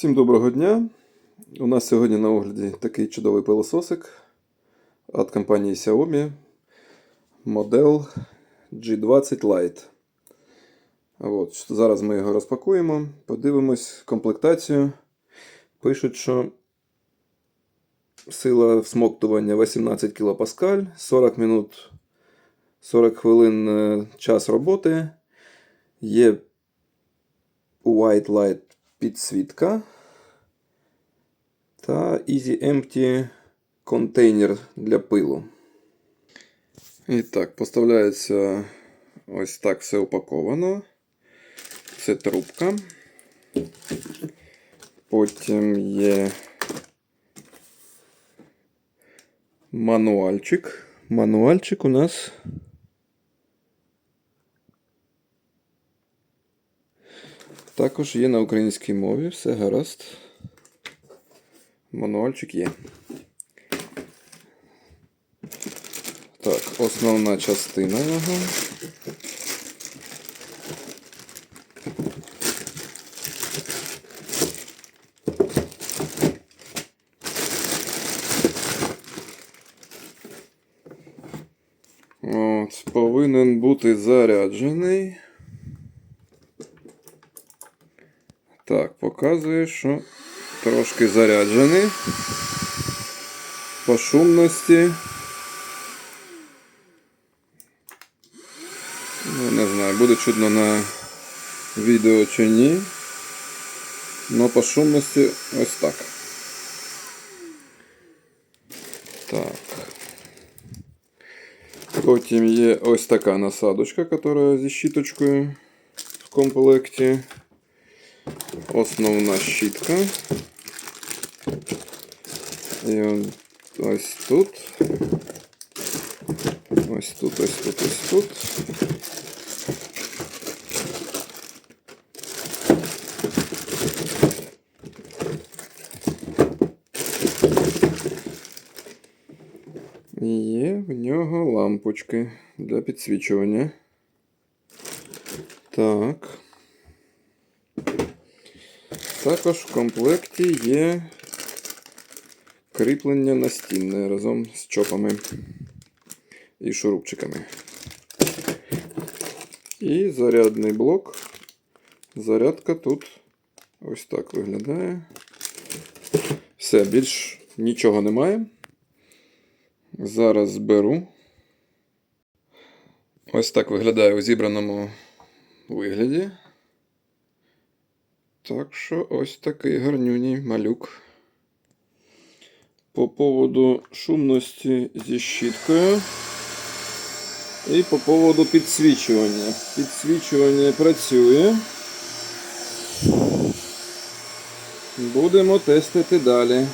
Всім доброго дня. У нас сьогодні на огляді такий чудовий пилососик від компанії Xiaomi модель G20 Lite. От, зараз ми його розпакуємо, подивимось комплектацію. Пишуть, що сила всмоктування 18 кПа, 40 минут 40 хвилин е, час роботи. Є White Light підсвітка та Easy Empty контейнер для пилу. І так, поставляється ось так все упаковано. Це трубка. Потім є мануальчик. Мануальчик у нас Також є на українській мові, все гаразд. Мануальчик є. Так, основна частина його. От, повинен бути заряджений. Так, показує, що трошки заряджений. По шумності. Ну, не знаю, буде чудно на відео чи ні. Но по шумності ось так. Так. Потім є ось така насадочка, яка зі щіточкою в комплекті. Основна щітка. І ось тут. Ось тут, ось тут, ось тут. І Є в нього лампочки для підсвічування. Так. Також в комплекті є кріплення настінне разом з чопами і шурупчиками. І зарядний блок. Зарядка тут ось так виглядає. Все, більш нічого немає. Зараз зберу. Ось так виглядає у зібраному вигляді. Так що ось такий гарнюній малюк. По поводу шумності зі щіткою. І по поводу підсвічування. Підсвічування працює. Будемо тестити далі.